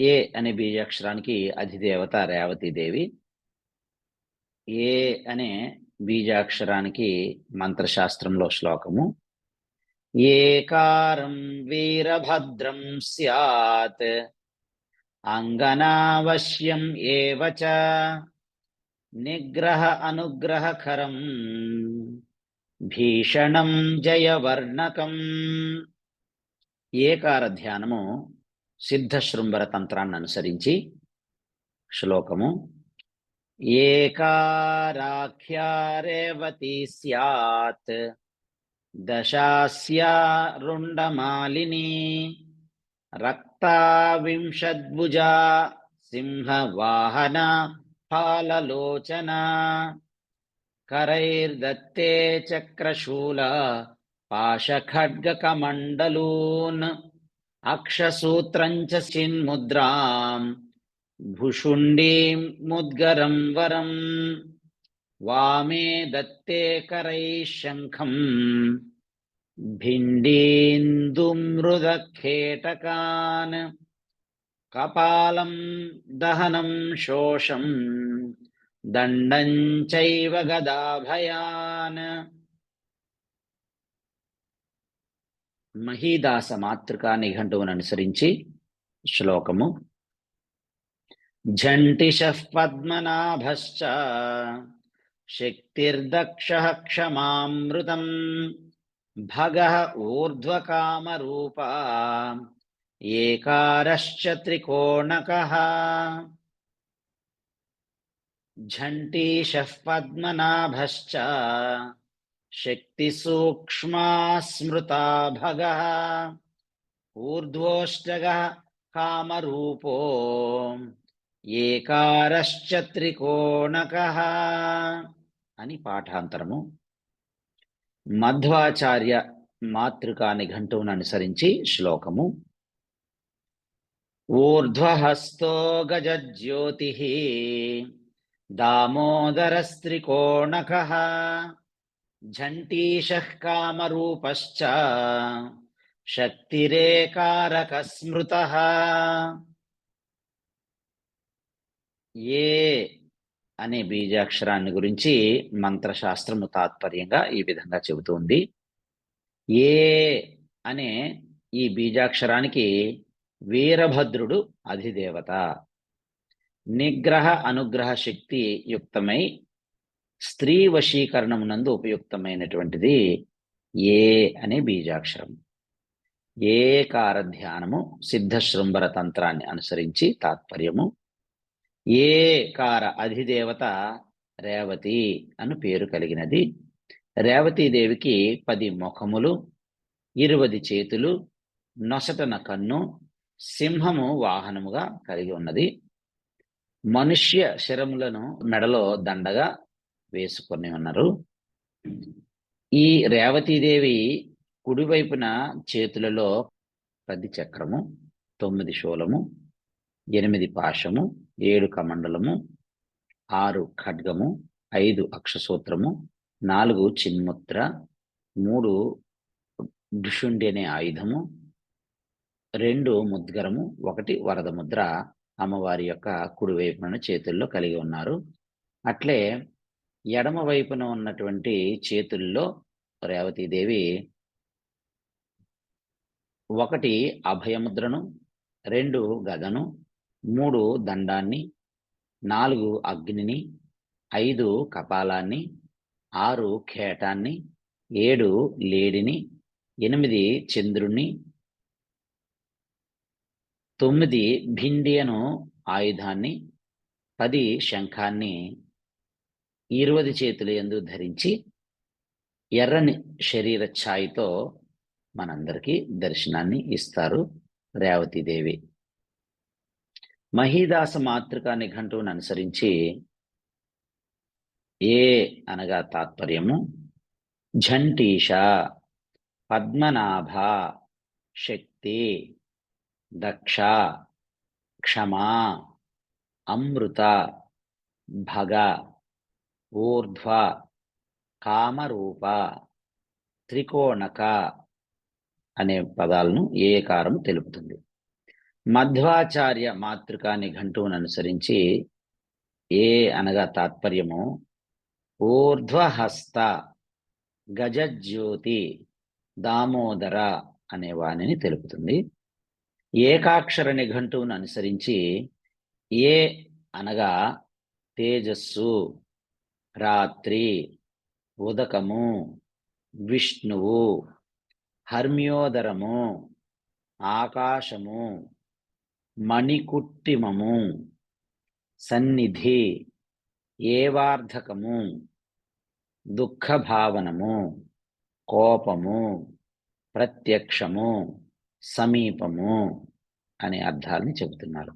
ఏ అనే బీజాక్షరానికి అధిదేవత రేవతీదేవి. ఏ అనే బీజాక్షరానికి మంత్రశాస్త్రంలో శ్లోకము. ఏకారం వీరభద్రం స్యాత్. అంగనావశ్యం ఏవచ నిగ్రహ అనుగ్రహకరం. భీషణం జయవర్ణకం. ఏకార ధ్యానము సిద్ధశృంభర తంత్రాన్ని అనుసరించి శ్లోకము ఏకారాఖ్యారేవతి సత్ దశాస్యారుండమాలిని రక్తావింశద్భుజా సింహవాహన ఫాలలోచన కరైర్దత్తే చక్రశూల పాశఖడ్గకమండలూన్ अक्षसूत्रञ्च सिन्मुद्रां भुषुण्डीं मुद्गरं वरम् वामे दत्ते करैः शङ्खम् भिण्डीन्दुमृदखेटकान् कपालं दहनं शोषम् चैव गदाभयान्। మహీదాస మాతృకా నిఘంటువును అనుసరించి శ్లోకము. ఝంటిష పద్మనాభశ్చ శక్తిర్దక్ష క్షమామృతం భగ ఊర్ధ్వకామరూప ఏకారశ్చ త్రికోణక. ఝంటీష పద్మనాభశ్చ शक्तिसूक्ष्मा स्मृता भगः ऊर्ध्वोष्टगः कामरूपो ఏకారశ్చ త్రికోణక అని పాఠాంతరము మధ్వాచార్య మాతృకా నిఘంటువును అనుసరించి శ్లోకము ఊర్ధ్వహస్తో గజజ్యోతి दामोदरस्त्रिकोणकः झण्टीशः कामरूपश्च शक्तिरेकारकस्मृतः ఏ అనే బీజాక్షరాన్ని గురించి మంత్రశాస్త్రము తాత్పర్యంగా ఈ విధంగా చెబుతుంది ఏ అనే ఈ బీజాక్షరానికి వీరభద్రుడు అధిదేవత నిగ్రహ అనుగ్రహ శక్తి యుక్తమై స్త్రీ వశీకరణమునందు ఉపయుక్తమైనటువంటిది ఏ అనే బీజాక్షరం. ఏకార ధ్యానము సిద్ధశృంభర తంత్రాన్ని అనుసరించి తాత్పర్యము. ఏకార అధిదేవత రేవతి అను పేరు కలిగినది. రేవతీదేవికి పది ముఖములు ఇరువది చేతులు నొసటన కన్ను సింహము వాహనముగా కలిగి ఉన్నది. మనుష్య శరములను మెడలో దండగా వేసుకొని ఉన్నారు. ఈ రేవతీదేవి కుడివైపున చేతులలో పది చక్రము తొమ్మిది శూలము ఎనిమిది పాశము ఏడు కమండలము ఆరు ఖడ్గము ఐదు అక్షసూత్రము నాలుగు చిన్ముత్ర మూడు దుషుండి అనే ఆయుధము రెండు ముద్గరము ఒకటి వరద ముద్ర అమ్మవారి యొక్క కుడివైపున చేతుల్లో కలిగి ఉన్నారు. అట్లే ఎడమ వైపున ఉన్నటువంటి చేతుల్లో రేవతీదేవి ఒకటి అభయముద్రను రెండు గదను మూడు దండాన్ని నాలుగు అగ్నిని ఐదు కపాలాన్ని ఆరు ఖేటాన్ని ఏడు లేడిని ఎనిమిది చంద్రుణ్ణి తొమ్మిది భిండియను ఆయుధాన్ని పది శంఖాన్ని ఇరువది చేతులు ఎందు ధరించి ఎర్రని శరీర ఛాయితో మనందరికీ దర్శనాన్ని ఇస్తారు రేవతీదేవి మహీదాస మాతృకా నిఘంటువును అనుసరించి ఏ అనగా తాత్పర్యము? ఝంటీష పద్మనాభ శక్తి దక్ష క్షమా అమృత భగ ఊర్ధ్వ కామరూప త్రికోణక అనే పదాలను ఏకారం తెలుపుతుంది. మధ్వాచార్య మాతృకా నిఘంటువును అనుసరించి ఏ అనగా తాత్పర్యము? ఊర్ధ్వహస్త గజజ్యోతి దామోదర అనే వాణిని తెలుపుతుంది. ఏకాక్షర నిఘంటువును అనుసరించి ఏ అనగా తేజస్సు రాత్రి ఉదకము విష్ణువు హర్మ్యోదరము ఆకాశము మణికుట్టిమము సన్నిధి ఏవార్ధకము దుఃఖభావనము కోపము ప్రత్యక్షము సమీపము అనే అర్థాలని చెబుతున్నారు.